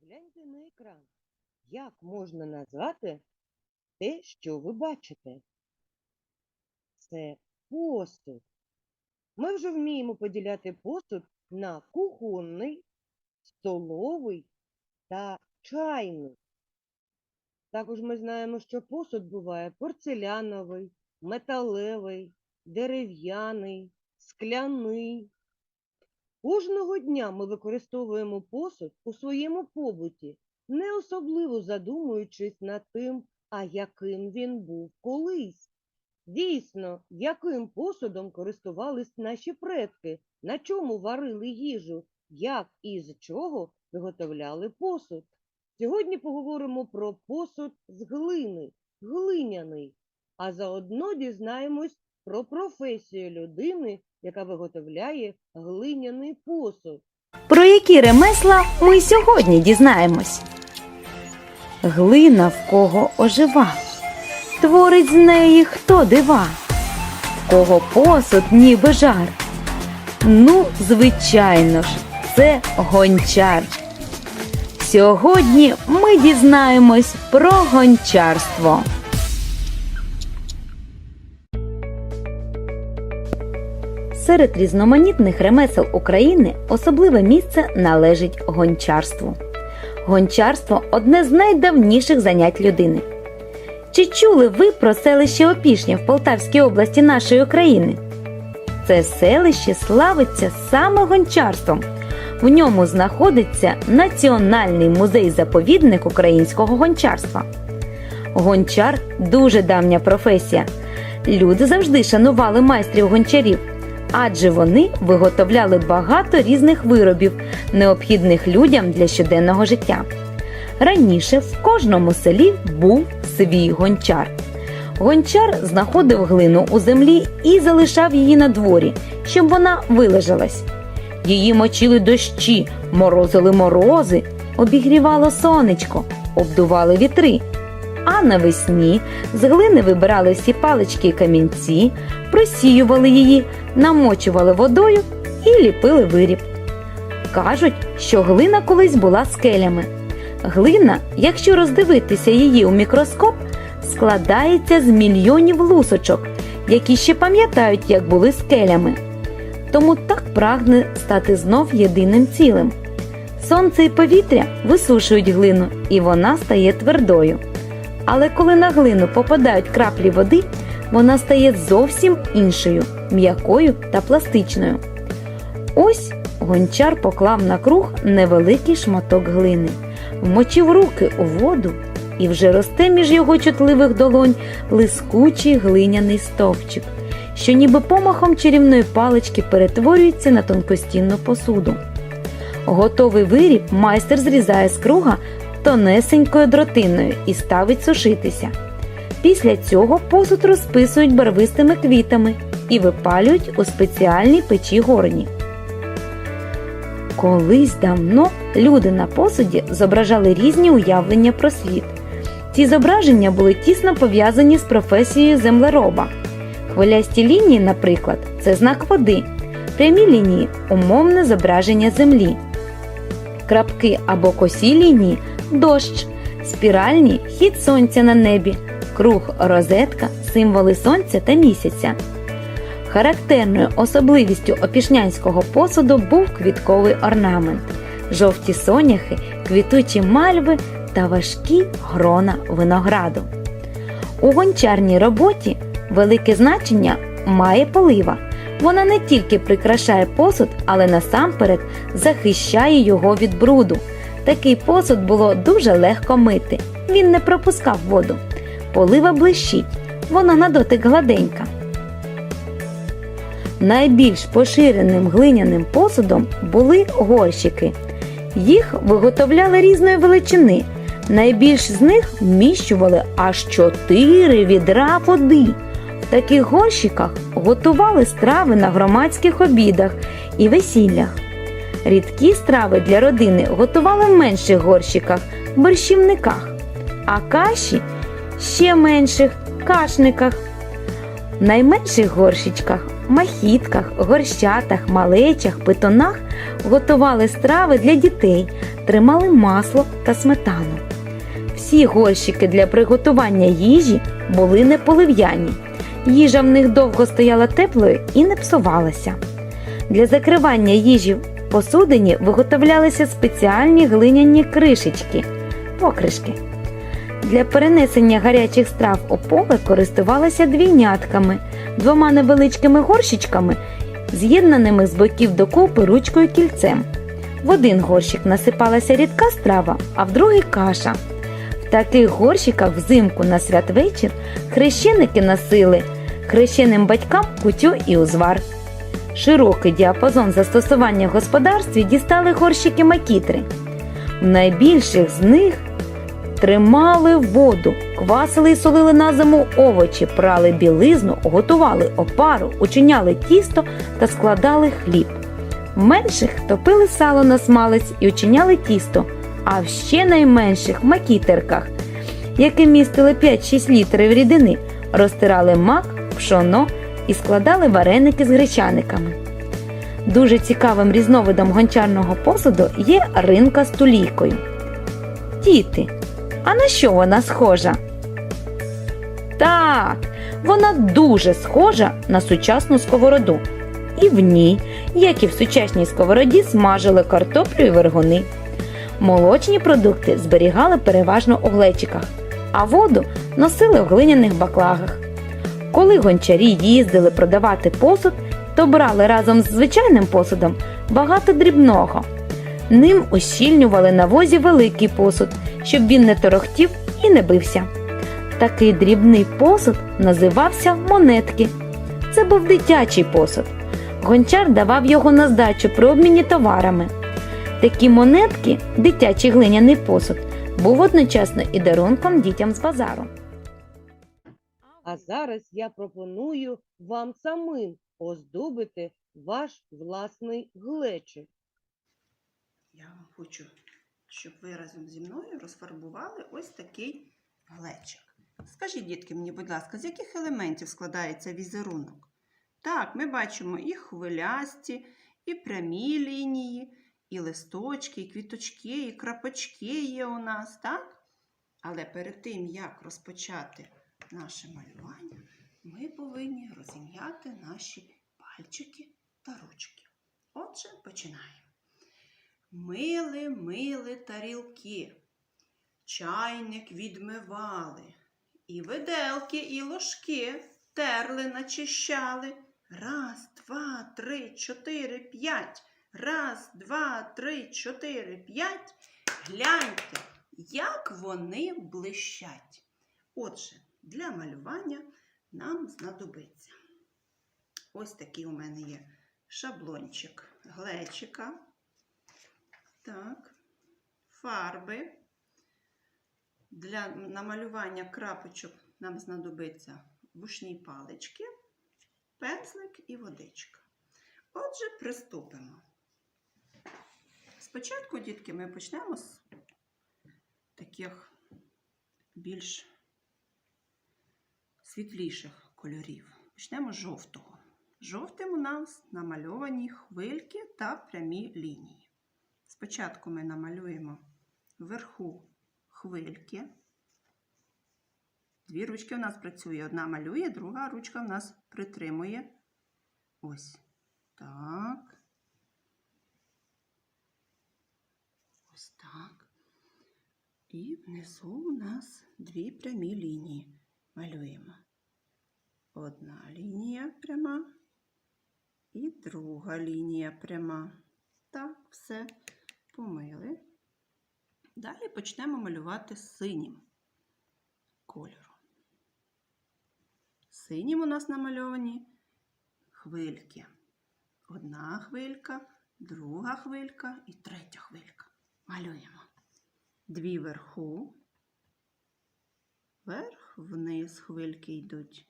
Погляньте на екран. Як можна назвати те, що ви бачите? Це посуд. Ми вже вміємо поділяти посуд на кухонний, столовий та чайний. Також ми знаємо, що посуд буває порцеляновий, металевий, дерев'яний, скляний. Кожного дня ми використовуємо посуд у своєму побуті, не особливо задумуючись над тим, а яким він був колись. Дійсно, яким посудом користувались наші предки, на чому варили їжу, як і з чого виготовляли посуд. Сьогодні поговоримо про посуд з глини, глиняний, а заодно дізнаємось про професію людини, яка виготовляє глиняний посуд. Про які ремесла ми сьогодні дізнаємось. Глина в кого ожива, творить з неї хто дива, в кого посуд ніби жар. Ну, звичайно ж, це гончар. Сьогодні ми дізнаємось про гончарство. Серед різноманітних ремесел України особливе місце належить гончарству. Гончарство одне з найдавніших занять людини. Чи чули ви про селище Опішня в Полтавській області нашої України? Це селище славиться саме гончарством. В ньому знаходиться Національний музей-заповідник українського гончарства. Гончар дуже давня професія. Люди завжди шанували майстрів гончарів, адже вони виготовляли багато різних виробів, необхідних людям для щоденного життя. Раніше в кожному селі був свій гончар. Гончар знаходив глину у землі і залишав її на дворі, щоб вона вилежалась. Її мочили дощі, морозили морози, обігрівало сонечко, обдували вітри. А навесні з глини вибирали всі палички і камінці, просіювали її, намочували водою і ліпили виріб. Кажуть, що глина колись була скелями. Глина, якщо роздивитися її у мікроскоп, складається з мільйонів лусочок, які ще пам'ятають, як були скелями. Тому так прагне стати знов єдиним цілим. Сонце і повітря висушують глину, і вона стає твердою. Але коли на глину попадають краплі води, вона стає зовсім іншою, м'якою та пластичною. Ось гончар поклав на круг невеликий шматок глини, вмочив руки у воду, і вже росте між його чутливих долонь блискучий глиняний стовпчик, що ніби помахом чарівної палички перетворюється на тонкостінну посуду. Готовий виріб майстер зрізає з круга тонесенькою дротиною і ставить сушитися. Після цього посуд розписують барвистими квітами і випалюють у спеціальній печі горні. Колись давно люди на посуді зображали різні уявлення про світ. Ці зображення були тісно пов'язані з професією землероба. Хвилясті лінії, наприклад, це знак води, прямі лінії умовне зображення землі. Крапки або косі лінії дощ, спіральні хід сонця на небі, круг розетка, символи сонця та місяця. Характерною особливістю опішнянського посуду був квітковий орнамент, жовті соняхи, квітучі мальви та важкі грона винограду. У гончарній роботі велике значення має полива. Вона не тільки прикрашає посуд, але насамперед захищає його від бруду. Такий посуд було дуже легко мити. Він не пропускав воду. Полива блищить, вона на дотик гладенька. Найбільш поширеним глиняним посудом були горщики. Їх виготовляли різної величини. Найбільш з них вміщували аж 4 відра води. В таких горщиках готували страви на громадських обідах і весіллях. Рідкі страви для родини готували в менших горщиках, борщівниках, а каші ще менших кашниках. В найменших горщичках, махітках, горщатах, малечах, питонах готували страви для дітей тримали масло та сметану. Всі горщики для приготування їжі були неполив'яні. Їжа в них довго стояла теплою і не псувалася. Для закривання їжі посудині виготовлялися спеціальні глиняні кришечки покришки. Для перенесення гарячих страв у поле користувалися двійнятками, двома невеличкими горщичками, з'єднаними з боків докупи ручкою кільцем. В один горщик насипалася рідка страва, а в другий каша. В таких горщиках взимку на святвечір хрещеники носили хрещеним батькам кутю і узвар. Широкий діапазон застосування в господарстві дістали горщики макітри. В найбільших з них тримали воду, квасили і солили на зиму овочі, прали білизну, готували опару, учиняли тісто та складали хліб. В менших топили сало на смалець і учиняли тісто, а в ще найменших макітерках, які містили 5-6 літрів рідини, розтирали мак, пшоно і складали вареники з гречаниками. Дуже цікавим різновидом гончарного посуду є ринка з тулійкою. Діти, а на що вона схожа? Так, вона дуже схожа на сучасну сковороду. І в ній, як і в сучасній сковороді, смажили картоплю і вергуни. Молочні продукти зберігали переважно у глечиках, а воду носили в глиняних баклагах. Коли гончарі їздили продавати посуд, то брали разом з звичайним посудом багато дрібного. Ним ущільнювали на возі великий посуд, щоб він не торохтів і не бився. Такий дрібний посуд називався монетки. Це був дитячий посуд. Гончар давав його на здачу при обміні товарами. Такі монетки, дитячий глиняний посуд, був одночасно і дарунком дітям з базару. А зараз я пропоную вам самим оздобити ваш власний глечик. Я хочу, щоб ви разом зі мною розфарбували ось такий глечик. Скажіть, дітки, мені, будь ласка, з яких елементів складається візерунок? Так, ми бачимо і хвилясті, і прямі лінії, і листочки, і квіточки, і крапочки є у нас, так? Але перед тим, як розпочати наше малювання, ми повинні розім'яти наші пальчики та ручки. Отже, починаємо. Мили, мили тарілки, чайник відмивали, і виделки, і ложки терли, начищали. Раз, два, три, чотири, п'ять. Раз, два, три, чотири, п'ять. Гляньте, як вони блищать. Отже, для малювання нам знадобиться. Ось такий у мене є шаблончик глечика. Так, фарби. Для намалювання крапочок нам знадобиться вушні палички, пензлик і водичка. Отже, приступимо. Спочатку, дітки, ми почнемо з таких більш світліших кольорів. Почнемо з жовтого. Жовтим у нас намальовані хвильки та прямі лінії. Спочатку ми намалюємо вверху хвильки. Дві ручки у нас працює. Одна малює, друга ручка у нас притримує. Ось так. Ось так. І внизу у нас дві прямі лінії. Малюємо. Одна лінія пряма і друга лінія пряма. Так, все помили. Далі почнемо малювати синім кольором. Синім у нас намальовані хвильки. Одна хвилька, друга хвилька і третя хвилька. Малюємо. Дві вверху, вверх, вниз хвильки йдуть.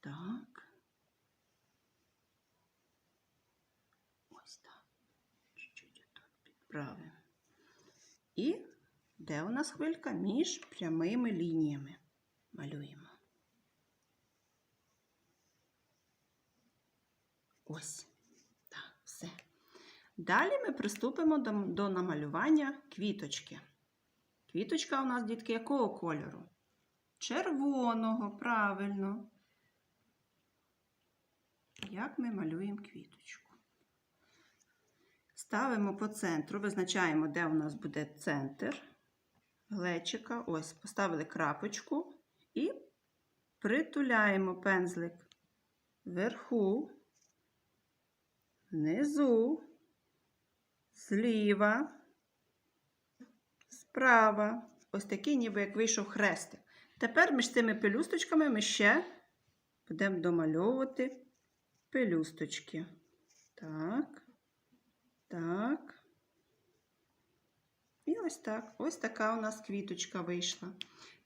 Так. Ось так. Чуть-чуть отак підправимо. І де у нас хвилька? Між прямими лініями. Малюємо. Ось. Так, все. Далі ми приступимо до, до намалювання квіточки. Квіточка у нас, дітки, якого кольору? Червоного, правильно. Як ми малюємо квіточку? Ставимо по центру, визначаємо, де у нас буде центр глечика. Ось, поставили крапочку і притуляємо пензлик вверху, внизу, зліва, справа. Ось такий, ніби як вийшов хрестик. Тепер між цими пелюсточками ми ще будемо домальовувати пелюсточки. Так, так. І ось так. Ось така у нас квіточка вийшла.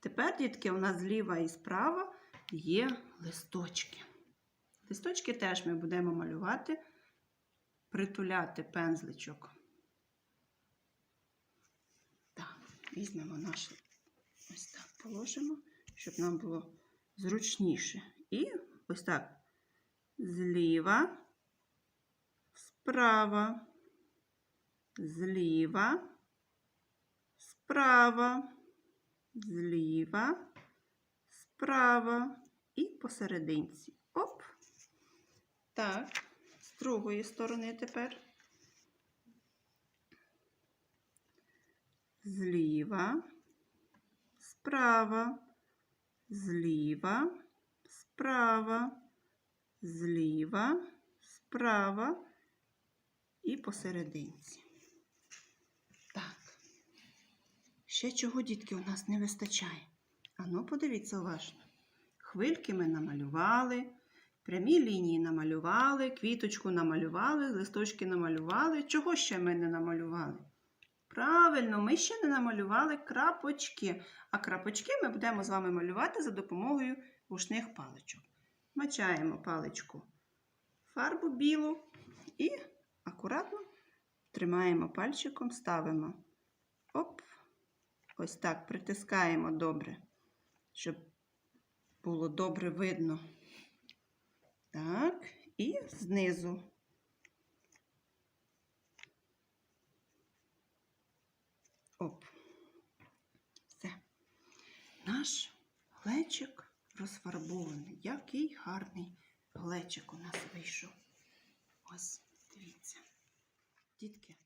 Тепер, дітки, у нас зліва і справа є листочки. Листочки теж ми будемо малювати, притуляти пензличок. Так, візьмемо наш ось так положимо, щоб нам було зручніше. І ось так зліва, справа, зліва, справа, зліва, справа і посерединці. Оп. Так, з другої сторони тепер. Зліва, справа, зліва, справа, зліва, справа і посерединці. Так. Ще чого, дітки, у нас не вистачає. Ану, подивіться уважно. Хвильки ми намалювали, прямі лінії намалювали, квіточку намалювали, листочки намалювали. Чого ще ми не намалювали? Правильно, ми ще не намалювали крапочки. А крапочки ми будемо з вами малювати за допомогою вушних паличок. Мачаємо паличку фарбу білу і акуратно тримаємо пальчиком, ставимо. Оп, ось так притискаємо добре, щоб було добре видно. Так, і знизу. Оп. Все. Наш глечик розфарбований. Який гарний глечик у нас вийшов. Ось, дивіться. Дітки,